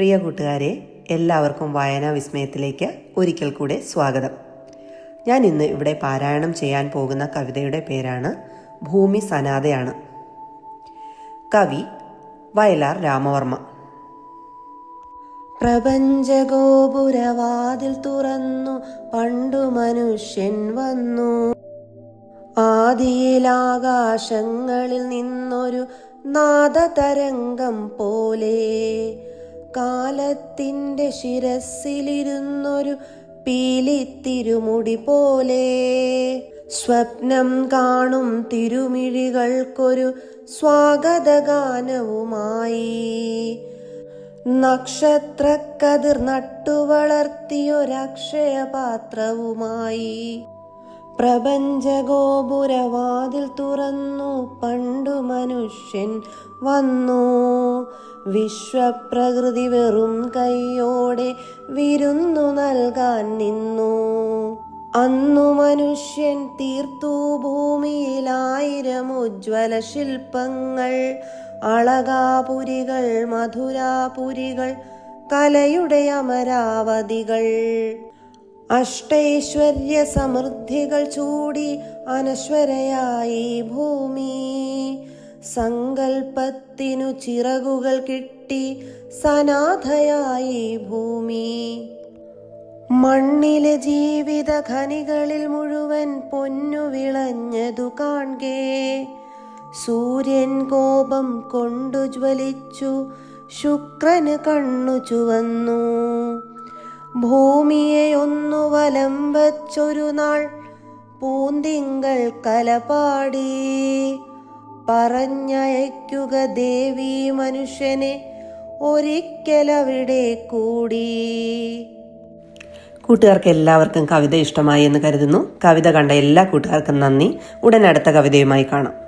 പ്രിയ കൂട്ടുകാരെ എല്ലാവർക്കും വായനാ വിസ്മയത്തിലേക്ക് ഒരിക്കൽ കൂടെ സ്വാഗതം. ഞാൻ ഇന്ന് ഇവിടെ പാരായണം ചെയ്യാൻ പോകുന്ന കവിതയുടെ പേരാണ് ഭൂമി സനാതയാണ്. കവി വയലാർ രാമവർമ്മ. പ്രപഞ്ചഗോപുരവാതിൽ തുറന്നു പണ്ടു മനുഷ്യൻ വന്നു. ആദിയിലാകാശങ്ങളിൽ നിന്നൊരു നാദതരംഗം പോലെ കാലത്തിന്റെ ശിരസിലിരുന്നൊരു പീലിത്തിരുമുടി പോലെ സ്വപ്നം കാണും തിരുമിഴികൾക്കൊരു സ്വാഗതഗാനവുമായി. നക്ഷത്രക്കതിർ നട്ടുവളർത്തിയൊരക്ഷയപാത്രവുമായി. പ്രപഞ്ചഗോപുരവാതിൽ തുറന്നു പണ്ടു മനുഷ്യൻ വന്നു. വിശ്വപ്രകൃതി വെറും കൈയോടെ വിരുന്നു നൽകാൻ നിന്നു. അന്നു മനുഷ്യൻ തീർത്തു ഭൂമിയിലായിരം ഉജ്വല ശില്പങ്ങൾ അളകാപുരികൾ മധുരാപുരികൾ കലയുടെ അമരാവതികൾ. അഷ്ടൈശ്വര്യ സമൃദ്ധികൾ ചൂടി അനശ്വരയായി ഭൂമി. സങ്കൽപ്പത്തിനു ചിറകുകൾ കിട്ടി സനാഥയായി ഭൂമി. മണ്ണിലെ ജീവിത ഖനികളിൽ മുഴുവൻ പൊന്നു വിളഞ്ഞതു കാൺകേ സൂര്യൻ കോപം കൊണ്ടു ജ്വലിച്ചു ശുക്രന് കണ്ണു ചുവന്നു. ഭൂമിയെ ഒന്നു വലം വച്ചൊരു നാൾ പൂന്തിങ്കൾ കലപാടി. പറഞ്ഞയക്കുക ദേവി മനുഷ്യനെ ഒരിക്കലവിടെ കൂടി. കൂട്ടുകാർക്ക് എല്ലാവർക്കും കവിത ഇഷ്ടമായി എന്ന് കരുതുന്നു. കവിത കണ്ട എല്ലാ കൂട്ടുകാർക്കും നന്ദി. ഉടൻ അടുത്ത കവിതയുമായി കാണാം.